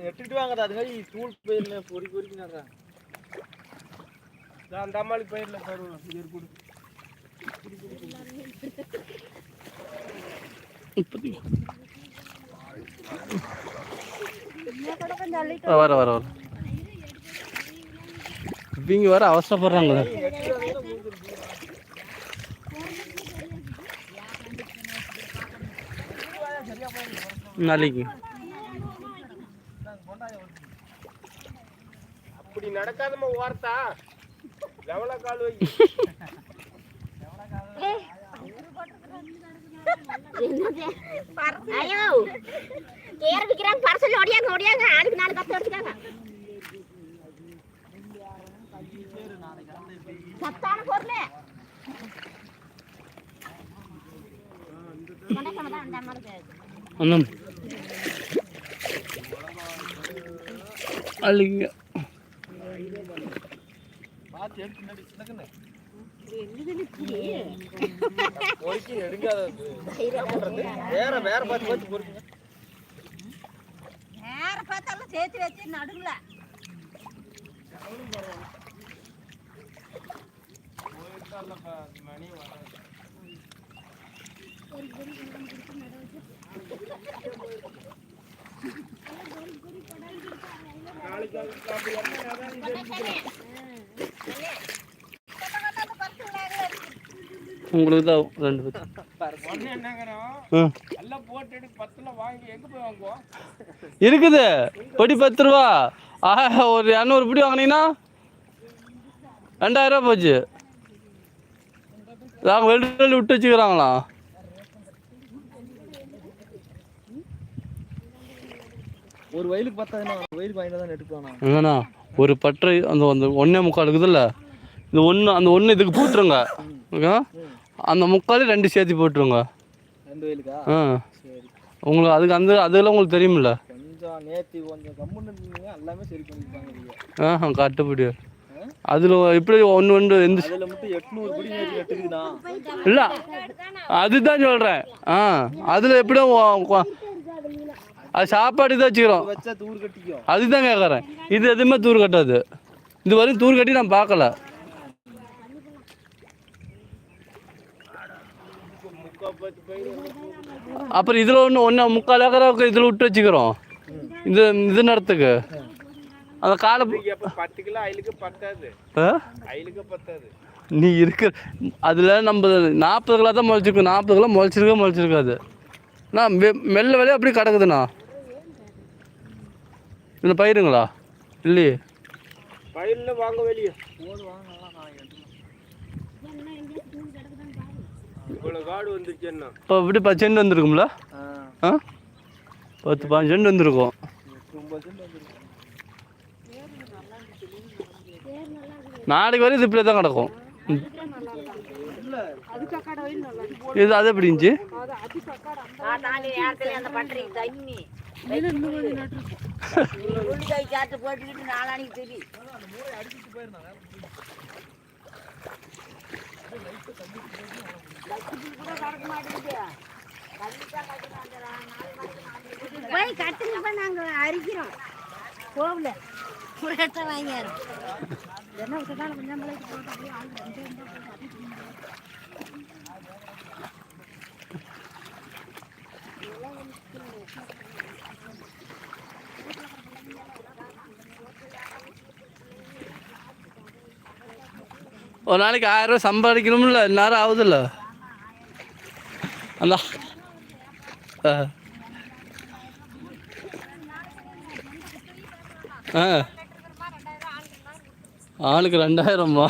அது நெட்டுட்டு வாங்கடா அதுங்க தூள் பயிரில் பொறி பொறிக்கு நடுறாங்க அந்த அம்மாளுக்கு பயிரில் பருவம் இது கொடு. வர வர வர. இவங்க வர அவசரப்படுறாங்க நாளைக்கு. அப்படி நடக்காதம்மா ஓரத்தா லெவலா கால் வை. ஐயோ கேர விக்கிறாங்க பரசல் ஓடியாங்க ஓடியாங்க. ஆளுக்கு நாலு கத்து எடுத்துக்காங்க சத்தான பொருள். கொண்டைக்காம தான் பொறிக்கி வேற வேற பார்த்து பார்த்து பொறிக்கி நேர பார்த்தாலும் சேர்த்து வச்சு நடுவுல. வாங்கி எங்க போய் வாங்குவோம் இருக்குது. பொடி பத்து ரூபா. ஆஹா ஒரு இரநூறு பிடி வாங்கினீங்கன்னா ரெண்டாயிரம் ரூபா போச்சு. நாங்கள் வெளியில் விட்டு வச்சுக்கிறாங்களா? ஒரு வயலுக்கு பத்தாதுண்ணா வயலுக்கு வாங்கிட்டு தான் என்னண்ணா ஒரு பட்டை அந்த அந்த ஒன்றே முக்கால் இருக்குதுல்ல? இந்த ஒன்று அந்த ஒன்று இதுக்கு போட்டுருங்க ஓகே அந்த முக்கால் ரெண்டு சேர்த்து போட்டுருங்க. ஆ. உங்களுக்கு அதுக்கு அந்த அதெல்லாம் உங்களுக்கு தெரியுமில்ல? ஆஹா கட்டுப்படி அதில் எப்படி ஒன்று ஒன்று எந்த இல்லை அதுதான் சொல்கிறேன் ஆ அதில் எப்படியும் அது சாப்பாடு தான் வச்சுக்கிறோம். அதுதான் கேட்குறேன் இது எதுவுமே தூர் கட்டாது. இது வரையும் தூர் கட்டி நான் பார்க்கல. அப்புறம் இதில் ஒன்று ஒன்று முக்கால் ஏக்கரை இதில் விட்டு வச்சுக்கிறோம். இது இது நடத்துக்கு அந்த காலை பத்து கிலோ அயிலுக்கு பத்தாது? அயிலுக்கு பத்தாது. நீ இருக்க அதில் நம்ம நாற்பது கிலோ தான் முளைச்சிருக்கும் நாற்பது கிலோ முளைச்சிருக்க முளைச்சிருக்காது. நான் மெ- மெல்ல வேலையை அப்படி கிடக்குதுண்ணா. இந்த பயிருங்களா? இல்லையே. பயிரில் வாங்க வெளியே. இப்போ இப்படி பத்து செண்டு வந்திருக்கும்ல? ஆ? பத்து பாஞ்சு செண்டு வந்திருக்கும். நாளைக்கு வரையும் இது இப்படியே தான் கிடக்கும். இது அது எப்படி இருந்துச்சு? நாலு நேரத்துல அந்த பட்டறை தண்ணி உள்ளிக்காய் சாத்து போட்டுக்கிட்டு நாளானிக்கு தெரியும் போய் கட்டுங்க நாங்க அரிக்கிறோம். போகல. புரட்ட வாங்கியாரு. என்ன விட்டுட்டாலும் கொஞ்சம் போட்டு அப்படியே ஆள் ரெண்டு ரெண்டு ஒரு நாளைக்கு ஆயிரம் ரூபாய் சம்பாதிக்கணும்ல நேரம் ஆகுதுல்ல? அந்த ஆ. ஆளுக்கு ரெண்டாயிரம்மா.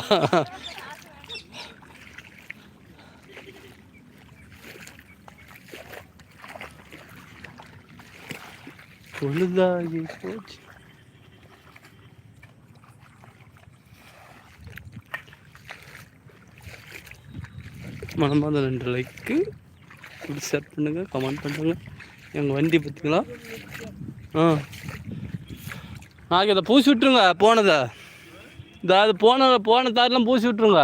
பொழுதாகி போச்சு. மனமாத ரெண்டு லைக்கு இப்படி ஷேர் பண்ணுங்கள் கமெண்ட் பண்ணுங்கள் எங்கள் வண்டி பார்த்தீங்களா ஆ. நாளைக்கு இதை பூசி விட்ருங்க போனதை. இந்த அது போன போன தாரெலாம் பூசி விட்ருங்க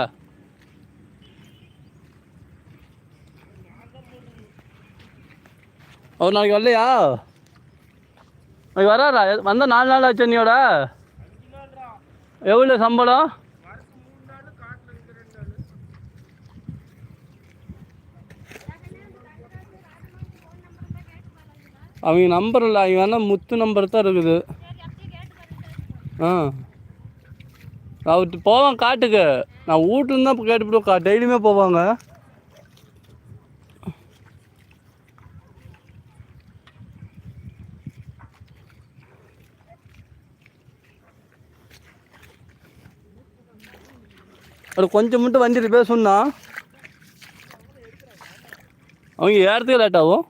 அவர் நாளைக்கு வரலையா? இன்னைக்கு வராரா? வந்தால் நாலு நாள் ஆச்சு நீயோட எவ்வளோ சம்பளம்? அவங்க நம்பர் இல்லை அவங்க வேணால் முத்து நம்பர் தான் இருக்குது. ஆ. அவர்கிட்ட போவான் காட்டுக்கு. நான் வீட்டுலேருந்து தான் கேட்டுவிட்டு கா டெய்லியுமே போவாங்க. அது கொஞ்சம் மட்டும் வண்டி ரிப்பேர் சொன்னா அவங்க ஏறத்துக்கு லேட் ஆகும்.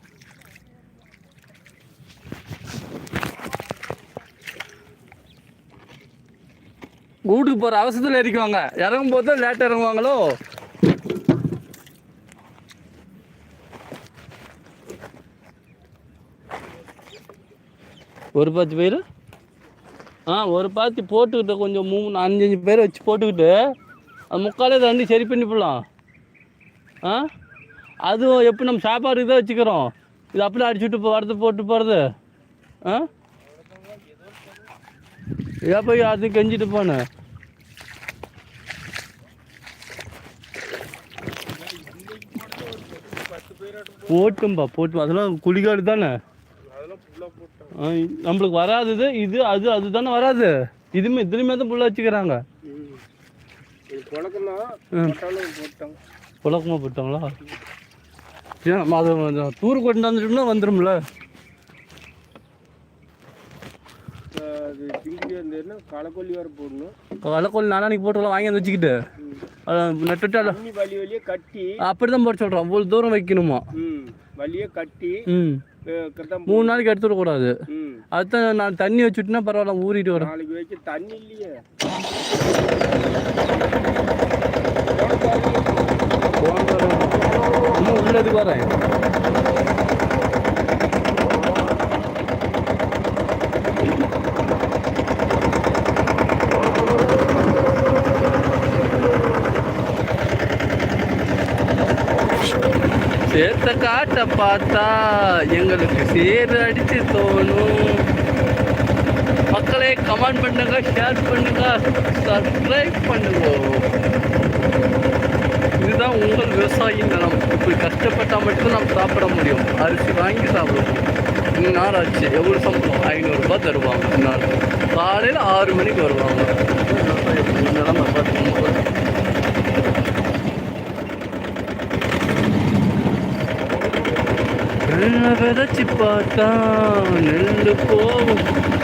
வீட்டுக்கு போகிற அவசரத்தில் இறக்குவாங்க. இறங்கும் போது தான் லேட்டாக இறங்குவாங்களோ? ஒரு பத்து பேர்? ஆ ஒரு பாத்தி போட்டுக்கிட்டு கொஞ்சம் மூணு அஞ்சு அஞ்சு பேர் வச்சு போட்டுக்கிட்டு அது முக்காலே தண்ணி சரி பண்ணி போடலாம் ஆ? அதுவும் எப்படி நம்ம சாப்பாடு தான் வச்சுக்கிறோம். இது அப்படியே அடிச்சுட்டு போ வரது போட்டு போகிறது ஆ? ஏன் போய் அது கெஞ்சிட்டு போனேன் போட்டும்பா போட்டு அதெல்லாம் குளிகாடு தானே? ஆ, நம்மளுக்கு வராது இது இது அது அது தானே வராது. இதுமே இதுலையுமே தான் புள்ள வச்சுக்கிறாங்க ம் இது புழக்கம்னா ம். போட்டாலும் போட்டாங்க புழக்கமாக போட்டாங்களா? ஏன் அது தூர் கொண்டு வந்துட்டோம்னா வந்துடும்ல களைக்கொல்லி வேறு போடணும். களைக்கொல்லி நாளானிக்கு போட்டுலாம் வாங்கி வந்து வச்சுக்கிட்டு. நட்டுட்டு வலி வலியே கட்டி. அப்படி தான் போட சொல்கிறோம் அவ்வளோ தூரம் வைக்கணுமா? வலியே கட்டி. மூணு நாளைக்கு எடுத்து விடக்கூடாது. ம். அதுதான் நான் தண்ணி வச்சுட்டுனா பரவாயில்ல ஊறிட்டு வரேன் நாளைக்கு வைக்க தண்ணி இல்லையே. இன்னும் உள்ளதுக்கு வரேன். சேர்த்த காட்டை பார்த்தா எங்களுக்கு சேறு அடித்து தோணும். மக்களே கமெண்ட் பண்ணுங்க ஷேர் பண்ணுங்க சப்ஸ்கிரைப் பண்ணுங்க. இதுதான் உங்கள் விவசாயி நிலம். இப்படி கஷ்டப்பட்டால் மட்டும் நம்ம சாப்பிட முடியும். அரிசி வாங்கி சாப்பிடுவோம். நாள் ஆச்சு எவ்வளோ சம்பளம்? ஐநூறுரூபா தருவாங்க. நாள். காலையில் ஆறு மணிக்கு வருவாங்க. நிலமை பார்த்துக்கோங்க விதைச்சி பார்த்தா நெல்லு போகும்.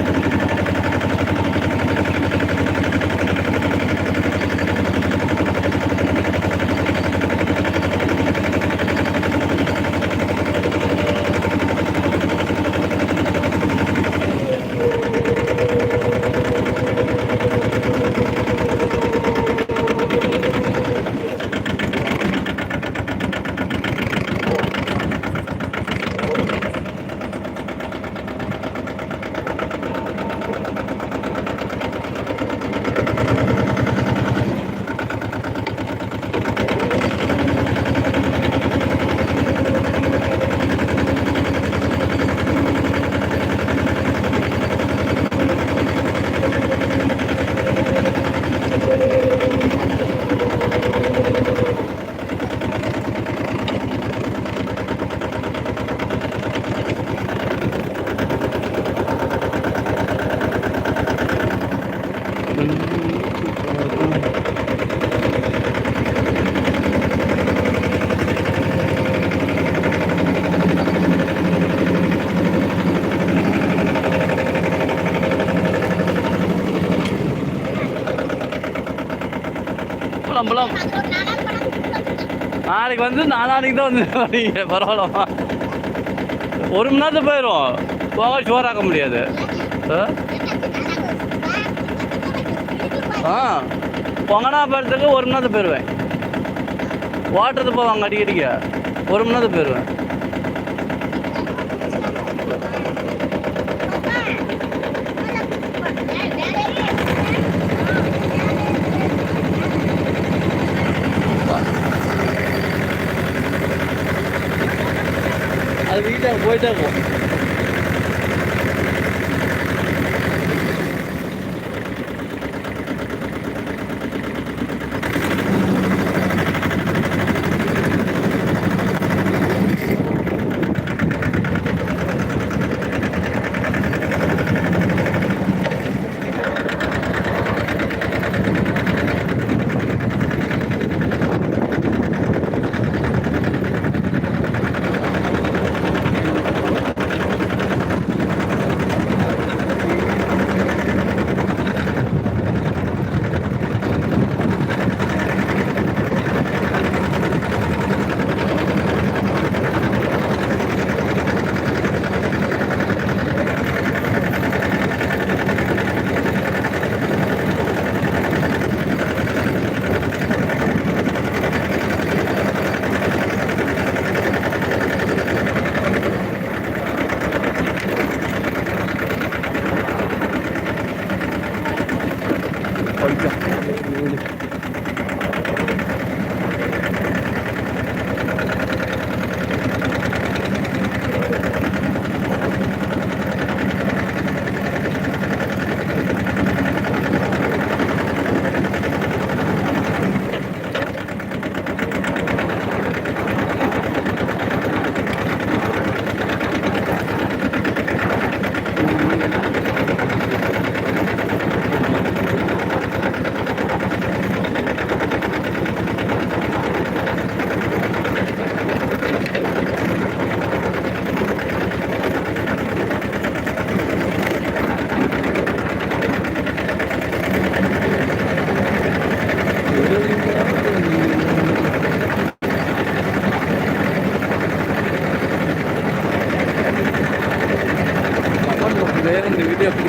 போலாம் நாளைக்கு வந்து நாளானிக்கு தான் வந்து வரீங்க பரவாயில்லம்மா. ஒரு மணி நேரத்தில் போயிடும் போக சோறாக்க முடியாது. ஆ? ஆ. பொங்கனாபுரத்துக்கு ஒரு மணி நேரத்தில் போயிடுவேன். ஓட்டுறது போவாங்க அடிக்கடிக்க. ஒரு மணி நேரத்தில் போயிடுவேன். 不会在我们。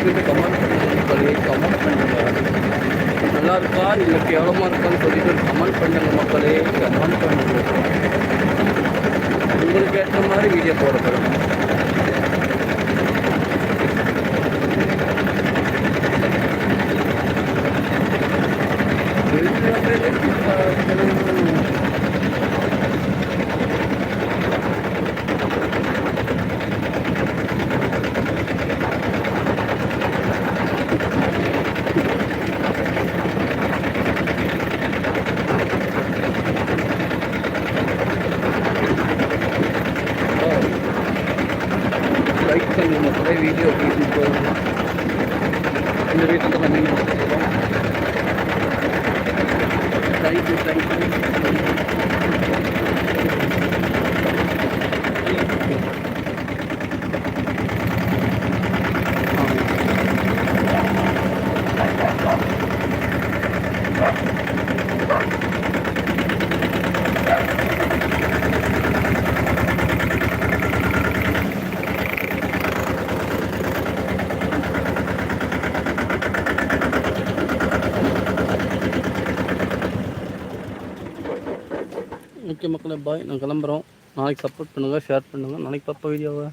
வீடியோ கமெண்ட் பண்ணி கமெண்ட் பண்ணுங்க. நல்லா இருக்கா? இல்லை கேவலமாக இருக்கான்னு சொல்லிட்டு கமெண்ட் பண்ணுங்க மக்களே. கமெண்ட் பண்ணுங்க. உங்களுக்கு ஏற்ற மாதிரி வீடியோ போடப்படும் லைக் பண்ணுங்க மக்களே வீடியோ பிடிக்கும் இந்த வீட்டில் நம்ம தேங்க்யூ தேங்க்யூ ஓகே மக்களே பாய். நான் கிளம்புறோம். நாளைக்கு சப்போர்ட் பண்ணுங்கள் ஷேர் பண்ணுங்கள் நாளைக்கு பார்ப்போம் வீடியோவை